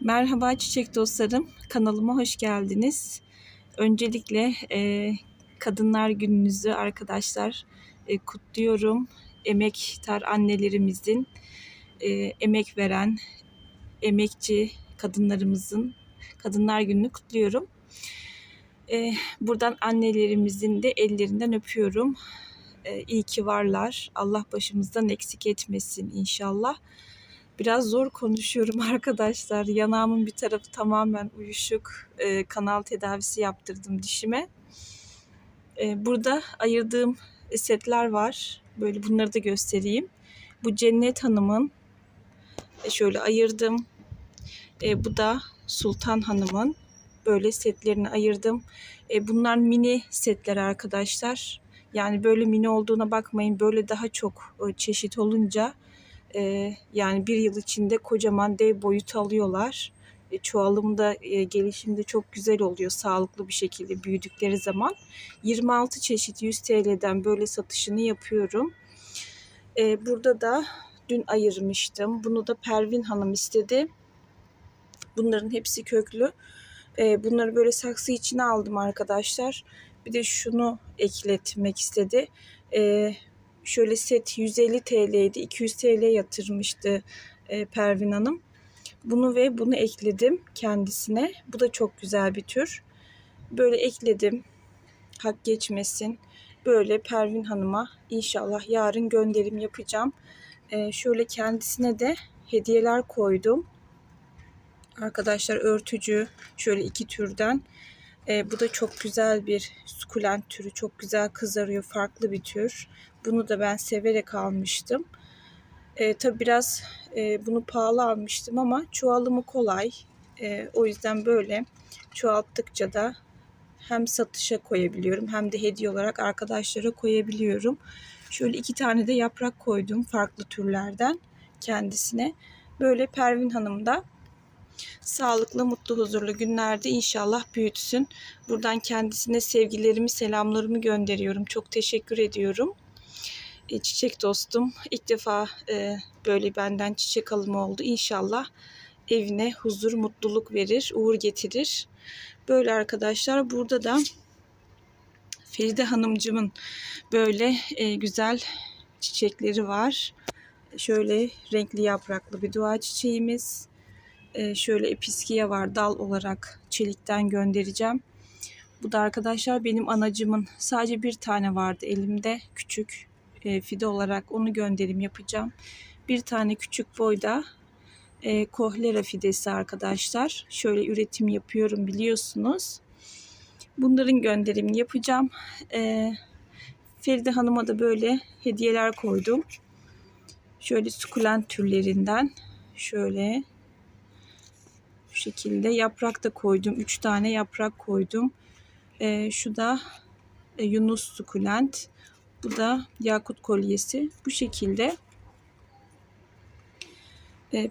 Merhaba çiçek dostlarım, kanalıma hoş geldiniz. Öncelikle e, Kadınlar Gününüzü arkadaşlar e, kutluyorum. Emektar annelerimizin, e, emek veren, emekçi kadınlarımızın Kadınlar Günü'nü kutluyorum. E, buradan annelerimizin de ellerinden öpüyorum. E, iyi ki varlar. Allah başımızdan eksik etmesin inşallah. Biraz zor konuşuyorum arkadaşlar. Yanağımın bir tarafı tamamen uyuşuk. Ee, kanal tedavisi yaptırdım dişime. Ee, burada ayırdığım setler var. Böyle bunları da göstereyim. Bu Cennet Hanım'ın e, şöyle ayırdım. Ee, bu da Sultan Hanım'ın böyle setlerini ayırdım. Ee, bunlar mini setler arkadaşlar. Yani böyle mini olduğuna bakmayın. Böyle daha çok e, çeşit olunca e, yani bir yıl içinde kocaman dev boyut alıyorlar. E, çoğalımda, e, gelişimde çok güzel oluyor sağlıklı bir şekilde büyüdükleri zaman. 26 çeşit 100 TL'den böyle satışını yapıyorum. E, burada da dün ayırmıştım. Bunu da Pervin Hanım istedi. Bunların hepsi köklü. E, bunları böyle saksı içine aldım arkadaşlar. Bir de şunu ekletmek istedi. E, şöyle set 150 TL'ydi. 200 TL yatırmıştı e, Pervin Hanım. Bunu ve bunu ekledim kendisine. Bu da çok güzel bir tür. Böyle ekledim. Hak geçmesin. Böyle Pervin Hanım'a inşallah yarın gönderim yapacağım. E, şöyle kendisine de hediyeler koydum. Arkadaşlar örtücü şöyle iki türden. E, bu da çok güzel bir sukulent türü. Çok güzel kızarıyor. Farklı bir tür. Bunu da ben severek almıştım. E, tabi biraz e, bunu pahalı almıştım ama çoğalımı kolay. E, o yüzden böyle çoğalttıkça da hem satışa koyabiliyorum hem de hediye olarak arkadaşlara koyabiliyorum. Şöyle iki tane de yaprak koydum farklı türlerden kendisine. Böyle Pervin Hanım da sağlıklı, mutlu, huzurlu günlerde inşallah büyütsün. Buradan kendisine sevgilerimi, selamlarımı gönderiyorum. Çok teşekkür ediyorum. E, çiçek dostum ilk defa e, böyle benden çiçek alımı oldu. İnşallah evine huzur, mutluluk verir, uğur getirir. Böyle arkadaşlar burada da Feride Hanımcımın böyle e, güzel çiçekleri var. Şöyle renkli yapraklı bir dua çiçeğimiz. Şöyle episkiye var dal olarak çelikten göndereceğim. Bu da arkadaşlar benim anacımın sadece bir tane vardı elimde küçük e, fide olarak onu gönderim yapacağım. Bir tane küçük boyda e, kohlera fidesi arkadaşlar. Şöyle üretim yapıyorum biliyorsunuz. Bunların gönderimini yapacağım. E, Feride Hanım'a da böyle hediyeler koydum. Şöyle sukulent türlerinden. Şöyle şu şekilde yaprak da koydum. Üç tane yaprak koydum. E, şu da e, Yunus sukulent. Bu da yakut kolyesi. Bu şekilde e,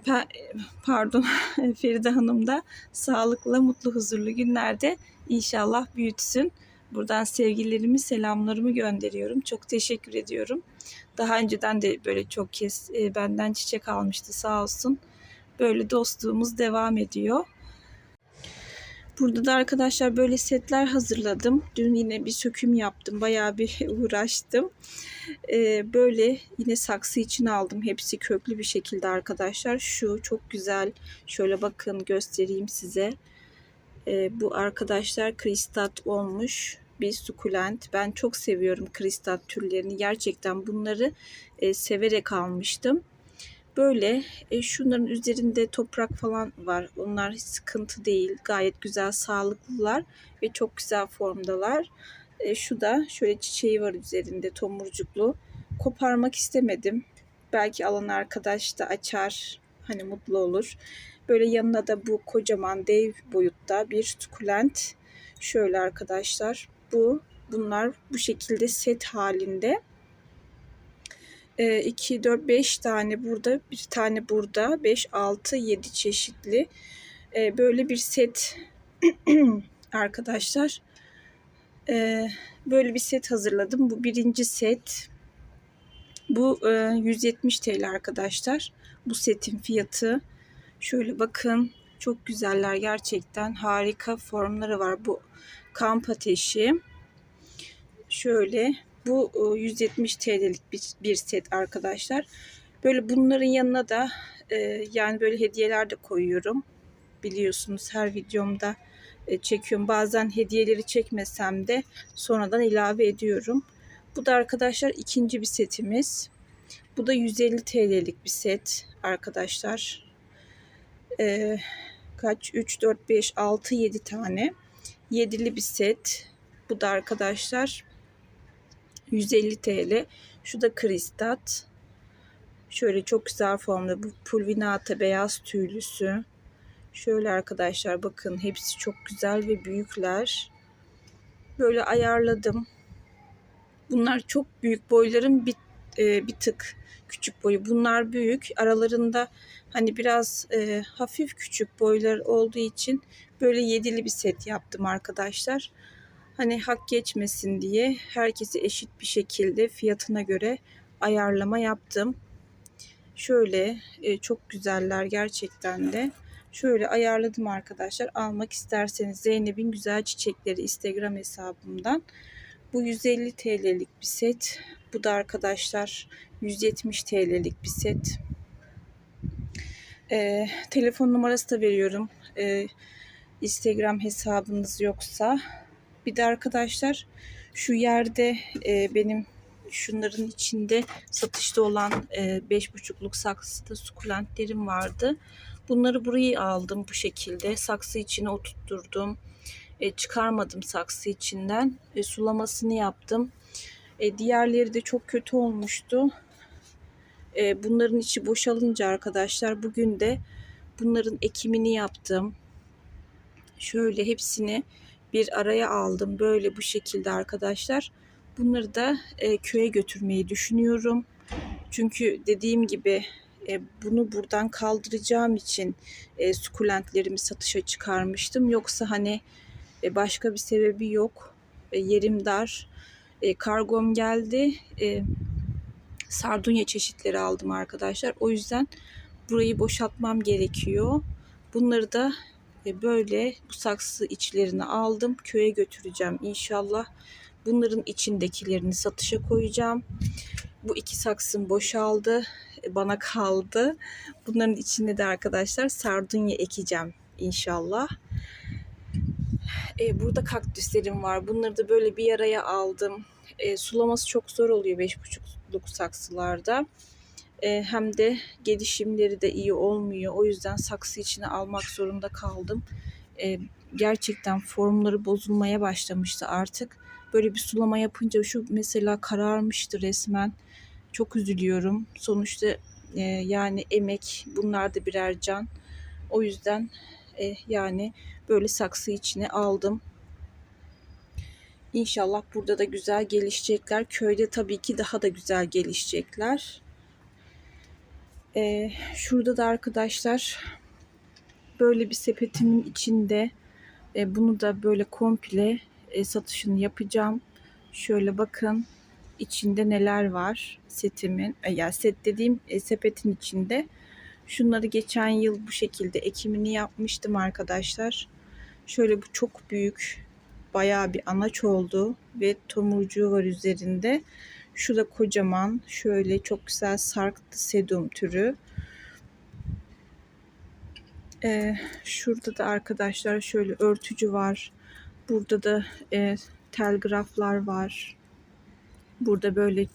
pardon Feride Hanım da sağlıklı, mutlu, huzurlu günlerde inşallah büyütsün. Buradan sevgilerimi, selamlarımı gönderiyorum. Çok teşekkür ediyorum. Daha önceden de böyle çok kez e, benden çiçek almıştı sağ olsun. Böyle dostluğumuz devam ediyor. Burada da arkadaşlar böyle setler hazırladım. Dün yine bir söküm yaptım. Bayağı bir uğraştım. Ee, böyle yine saksı için aldım. Hepsi köklü bir şekilde arkadaşlar. Şu çok güzel. Şöyle bakın göstereyim size. Ee, bu arkadaşlar kristat olmuş bir sukulent. Ben çok seviyorum kristat türlerini. Gerçekten bunları e, severek almıştım. Böyle e, şunların üzerinde toprak falan var. Onlar hiç sıkıntı değil. Gayet güzel, sağlıklılar ve çok güzel formdalar. E, şu da şöyle çiçeği var üzerinde tomurcuklu. Koparmak istemedim. Belki alan arkadaş da açar. Hani mutlu olur. Böyle yanına da bu kocaman dev boyutta bir sukulent. Şöyle arkadaşlar. Bu bunlar bu şekilde set halinde. 2, 4, 5 tane burada, bir tane burada, 5, 6, 7 çeşitli e, böyle bir set arkadaşlar. E, böyle bir set hazırladım. Bu birinci set. Bu e, 170 TL arkadaşlar. Bu setin fiyatı. Şöyle bakın. Çok güzeller gerçekten. Harika formları var. Bu kamp ateşi. Şöyle bu e, 170 TL'lik bir, set arkadaşlar. Böyle bunların yanına da e, yani böyle hediyeler de koyuyorum. Biliyorsunuz her videomda e, çekiyorum. Bazen hediyeleri çekmesem de sonradan ilave ediyorum. Bu da arkadaşlar ikinci bir setimiz. Bu da 150 TL'lik bir set arkadaşlar. Ee, kaç? 3, 4, 5, 6, 7 tane. Yedili bir set. Bu da arkadaşlar 150 TL. Şu da kristat. Şöyle çok güzel formda. Bu pulvinata beyaz tüylüsü. Şöyle arkadaşlar bakın hepsi çok güzel ve büyükler. Böyle ayarladım. Bunlar çok büyük boyların bir, e, bir tık küçük boyu. Bunlar büyük. Aralarında hani biraz e, hafif küçük boylar olduğu için böyle yedili bir set yaptım arkadaşlar. Hani hak geçmesin diye herkesi eşit bir şekilde fiyatına göre ayarlama yaptım. Şöyle e, çok güzeller gerçekten de. Şöyle ayarladım arkadaşlar. Almak isterseniz Zeynep'in Güzel Çiçekleri Instagram hesabımdan. Bu 150 TL'lik bir set. Bu da arkadaşlar 170 TL'lik bir set. Ee, telefon numarası da veriyorum. Ee, Instagram hesabınız yoksa. Bir de arkadaşlar şu yerde e, benim şunların içinde satışta olan e, 5,5'luk saksıda sukulentlerim vardı. Bunları buraya aldım bu şekilde. Saksı içine oturtturdum. E, çıkarmadım saksı içinden. E, sulamasını yaptım. E, diğerleri de çok kötü olmuştu. E, bunların içi boşalınca arkadaşlar bugün de bunların ekimini yaptım. Şöyle hepsini bir araya aldım. Böyle bu şekilde arkadaşlar. Bunları da e, köye götürmeyi düşünüyorum. Çünkü dediğim gibi e, bunu buradan kaldıracağım için e, sukulentlerimi satışa çıkarmıştım. Yoksa hani e, başka bir sebebi yok. E, yerim dar. E, kargom geldi. E, sardunya çeşitleri aldım arkadaşlar. O yüzden burayı boşaltmam gerekiyor. Bunları da e, böyle bu saksı içlerini aldım. Köye götüreceğim inşallah. Bunların içindekilerini satışa koyacağım. Bu iki saksım boşaldı. E, bana kaldı. Bunların içinde de arkadaşlar sardunya ekeceğim inşallah. E, burada kaktüslerim var. Bunları da böyle bir araya aldım. E, sulaması çok zor oluyor 5,5'luk saksılarda. E, hem de gelişimleri de iyi olmuyor. O yüzden saksı içine almak zorunda kaldım. E, gerçekten formları bozulmaya başlamıştı artık. Böyle bir sulama yapınca şu mesela kararmıştı resmen. Çok üzülüyorum. Sonuçta e, yani emek bunlar da birer can. O yüzden yani böyle saksı içine aldım. İnşallah burada da güzel gelişecekler. Köyde tabii ki daha da güzel gelişecekler. Ee, şurada da arkadaşlar böyle bir sepetimin içinde e, bunu da böyle komple e, satışını yapacağım. Şöyle bakın içinde neler var setimin. E, yani set dediğim e, sepetin içinde. Şunları geçen yıl bu şekilde ekimini yapmıştım arkadaşlar. Şöyle bu çok büyük bayağı bir anaç oldu ve tomurcuğu var üzerinde. Şu da kocaman şöyle çok güzel sarktı sedum türü. Ee, şurada da arkadaşlar şöyle örtücü var. Burada da e, telgraflar var. Burada böyle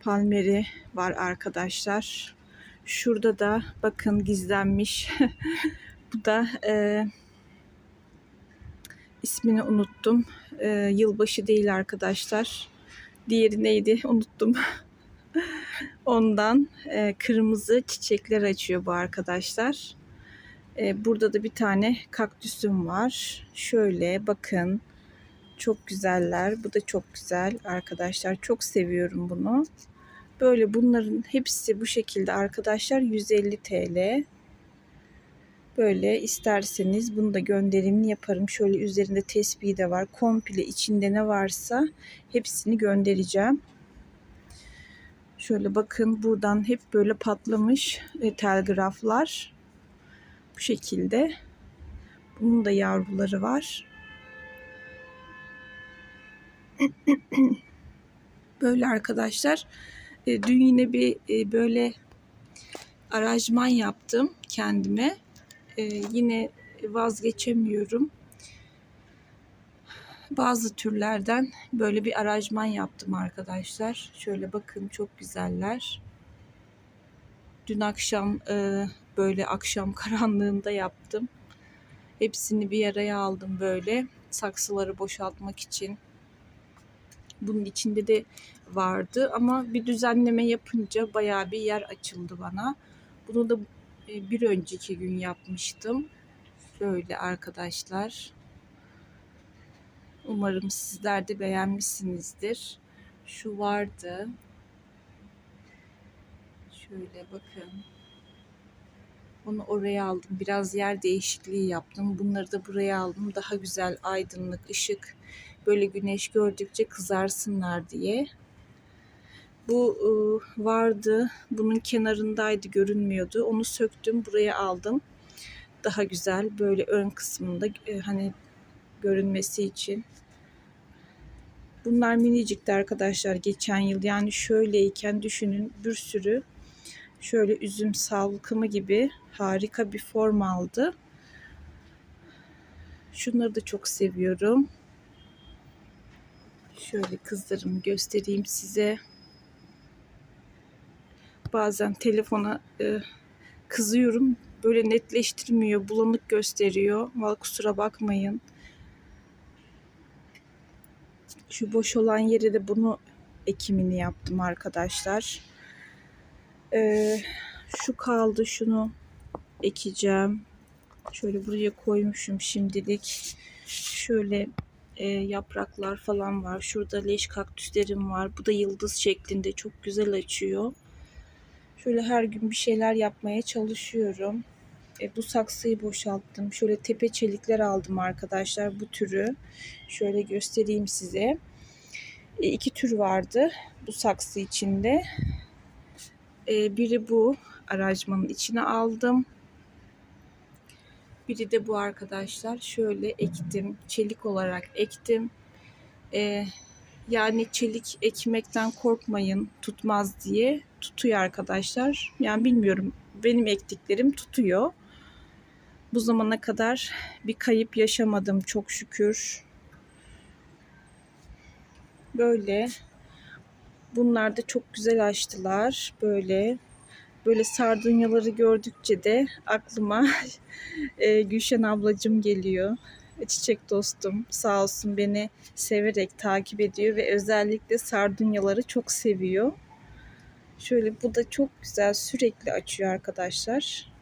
palmeri var arkadaşlar. Şurada da bakın gizlenmiş. Bu da e, ismini unuttum. E, yılbaşı değil arkadaşlar. Diğeri neydi? Unuttum. Ondan e, kırmızı çiçekler açıyor bu arkadaşlar. E, burada da bir tane kaktüsüm var. Şöyle bakın. Çok güzeller. Bu da çok güzel arkadaşlar. Çok seviyorum bunu. Böyle bunların hepsi bu şekilde arkadaşlar 150 TL. Böyle isterseniz bunu da gönderimini yaparım. Şöyle üzerinde tespihi de var. Komple içinde ne varsa hepsini göndereceğim. Şöyle bakın buradan hep böyle patlamış e, telgraflar. Bu şekilde. Bunun da yavruları var. Böyle arkadaşlar. E, dün yine bir e, böyle aranjman yaptım kendime. E, yine vazgeçemiyorum. Bazı türlerden böyle bir aranjman yaptım arkadaşlar. Şöyle bakın çok güzeller. Dün akşam e, böyle akşam karanlığında yaptım. Hepsini bir araya aldım böyle saksıları boşaltmak için. Bunun içinde de vardı ama bir düzenleme yapınca bayağı bir yer açıldı bana. Bunu da bir önceki gün yapmıştım. Böyle arkadaşlar. Umarım sizler de beğenmişsinizdir. Şu vardı. Şöyle bakın. Onu oraya aldım. Biraz yer değişikliği yaptım. Bunları da buraya aldım. Daha güzel aydınlık, ışık. Böyle güneş gördükçe kızarsınlar diye. Bu ıı, vardı. Bunun kenarındaydı, görünmüyordu. Onu söktüm, buraya aldım. Daha güzel böyle ön kısmında e, hani görünmesi için. Bunlar minicikti arkadaşlar geçen yıl. Yani şöyleyken düşünün bir sürü şöyle üzüm salkımı gibi harika bir form aldı. Şunları da çok seviyorum. Şöyle kızlarımı göstereyim size. Bazen telefona e, kızıyorum. Böyle netleştirmiyor, bulanık gösteriyor. Val kusura bakmayın. Şu boş olan yere de bunu ekimini yaptım arkadaşlar. Ee, şu kaldı şunu ekeceğim. Şöyle buraya koymuşum şimdilik. Şöyle e, yapraklar falan var. Şurada leş kaktüslerim var. Bu da yıldız şeklinde çok güzel açıyor. Şöyle her gün bir şeyler yapmaya çalışıyorum. E, bu saksıyı boşalttım. Şöyle tepe çelikler aldım arkadaşlar bu türü. Şöyle göstereyim size. E, iki tür vardı bu saksı içinde. E, biri bu aracmanın içine aldım. Biri de bu arkadaşlar. Şöyle ektim. Çelik olarak ektim. E, yani çelik ekmekten korkmayın tutmaz diye. Tutuyor arkadaşlar. Yani bilmiyorum benim ektiklerim tutuyor. Bu zamana kadar bir kayıp yaşamadım çok şükür. Böyle. Bunlar da çok güzel açtılar. Böyle. Böyle sardunyaları gördükçe de aklıma e, Gülşen ablacım geliyor. Çiçek dostum sağ olsun beni severek takip ediyor ve özellikle sardunyaları çok seviyor. Şöyle bu da çok güzel sürekli açıyor arkadaşlar.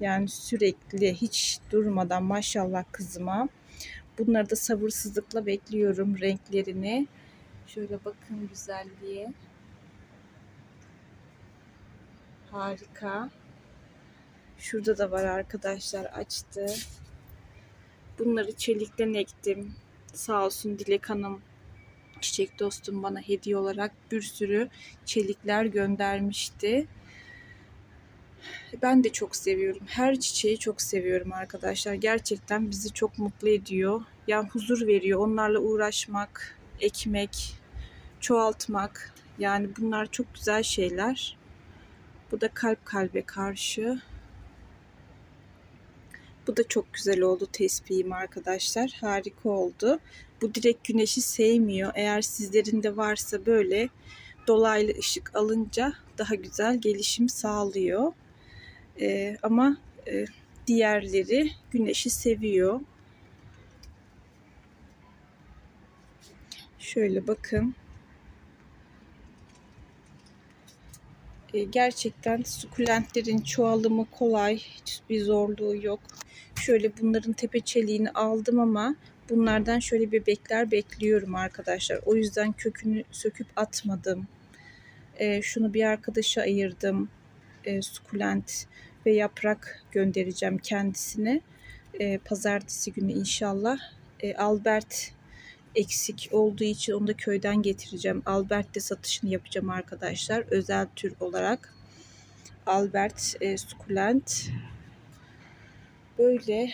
Yani sürekli hiç durmadan maşallah kızıma. Bunları da sabırsızlıkla bekliyorum renklerini. Şöyle bakın güzelliğe. Harika. Şurada da var arkadaşlar açtı. Bunları çelikten ektim. Sağ olsun Dilek Hanım çiçek dostum bana hediye olarak bir sürü çelikler göndermişti. Ben de çok seviyorum. Her çiçeği çok seviyorum arkadaşlar. Gerçekten bizi çok mutlu ediyor. Yani huzur veriyor. Onlarla uğraşmak, ekmek, çoğaltmak. Yani bunlar çok güzel şeyler. Bu da kalp kalbe karşı. Bu da çok güzel oldu tespihim arkadaşlar. Harika oldu. Bu direkt güneşi sevmiyor. Eğer sizlerin de varsa böyle dolaylı ışık alınca daha güzel gelişim sağlıyor. Ee, ama e, diğerleri güneşi seviyor. Şöyle bakın. Gerçekten sukulentlerin çoğalımı kolay. Hiçbir zorluğu yok. Şöyle bunların tepe çeliğini aldım ama bunlardan şöyle bebekler bekliyorum arkadaşlar. O yüzden kökünü söküp atmadım. Ee, şunu bir arkadaşa ayırdım. Ee, sukulent ve yaprak göndereceğim kendisine. Ee, pazartesi günü inşallah. Albert eksik olduğu için onu da köyden getireceğim. Albert de satışını yapacağım arkadaşlar. Özel tür olarak. Albert e, sukulent Böyle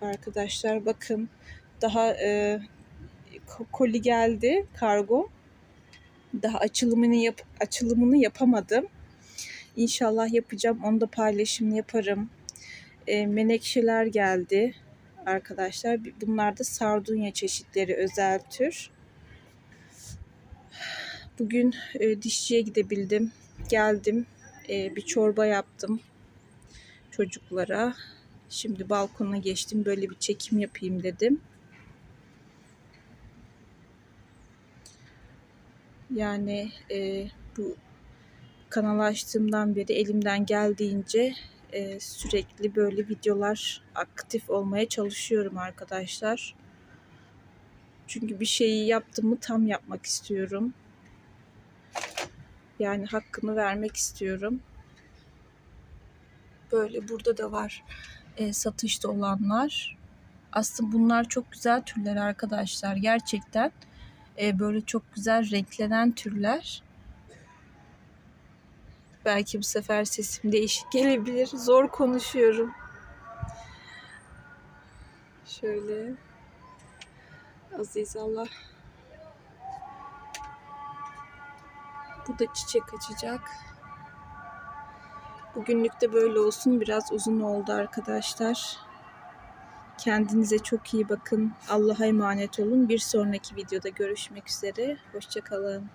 arkadaşlar bakın daha e, ko- koli geldi kargo. Daha açılımını yap açılımını yapamadım. İnşallah yapacağım. Onu da paylaşım yaparım. E, menekşeler geldi arkadaşlar. Bunlar da sardunya çeşitleri özel tür. Bugün e, dişçiye gidebildim. Geldim. E, bir çorba yaptım çocuklara. Şimdi balkona geçtim. Böyle bir çekim yapayım dedim. Yani e, bu kanal açtığımdan beri elimden geldiğince e, sürekli böyle videolar aktif olmaya çalışıyorum arkadaşlar. Çünkü bir şeyi yaptım mı tam yapmak istiyorum. Yani hakkını vermek istiyorum. Böyle burada da var e, satışta olanlar. Aslında bunlar çok güzel türler arkadaşlar. Gerçekten e, böyle çok güzel renklenen türler. Belki bu sefer sesim değişik gelebilir. Zor konuşuyorum. Şöyle. Aziz Allah. Bu da çiçek açacak. Bugünlük de böyle olsun. Biraz uzun oldu arkadaşlar. Kendinize çok iyi bakın. Allah'a emanet olun. Bir sonraki videoda görüşmek üzere. Hoşçakalın.